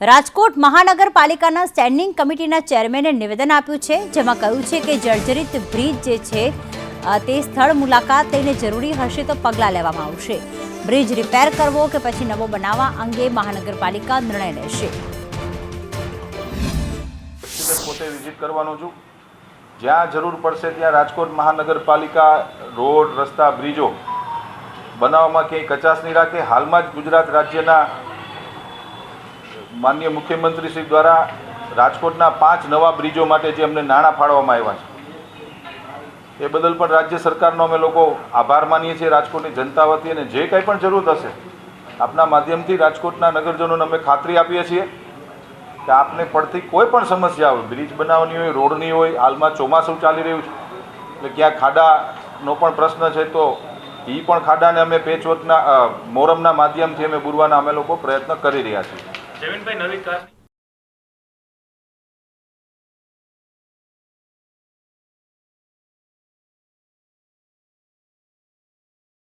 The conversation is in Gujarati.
રાજકોટ મહાનગરપાલિકાના સ્ટેન્ડિંગ કમિટીના ચેરમેને નિવેદન આપ્યું છે, જેમાં કહ્યું છે કે જર્જરિત બ્રિજ જે છે તે સ્થળ મુલાકાત લઈને જરૂરી હશે તો પગલાં લેવામાં આવશે. બ્રિજ રિપેર કરવો કે પછી નવો બનાવવા અંગે મહાનગરપાલિકા નિર્ણય લેશે. પોતે વિઝિટ કરવાનો છું. જ્યાં જરૂર પડશે ત્યાં રાજકોટ મહાનગરપાલિકા રોડ, રસ્તા બ્રિજો બનાવવામાં ક્યાંય કચાશ નહીં રાખે. હાલમાં જ ગુજરાત રાજ્યના માનનીય મુખ્યમંત્રી શ્રી દ્વારા રાજકોટના પાંચ નવા બ્રિજો માટે જે અમને નાણાં ફાળવવામાં આવ્યા છે, એ બદલ પણ રાજ્ય સરકારનો અમે લોકો આભાર માનીએ છીએ, રાજકોટની જનતા વતી અને જે કંઈ પણ જરૂર હશે, આપના માધ્યમથી રાજકોટના નગરજનોને અમે ખાતરી આપીએ છીએ કે આપને પડતી કોઈ પણ સમસ્યા હોય, બ્રિજ બનાવવાની હોય, રોડની હોય, હાલમાં ચોમાસું ચાલી રહ્યું છે, એટલે ક્યાં ખાડાનો પણ પ્રશ્ન છે, તો એ પણ ખાડાને અમે પેચવર્કના મોરમના માધ્યમથી અમે બુરવાના અમે લોકો પ્રયત્ન કરી રહ્યા છીએ. જમીનભાઈ નવી કાર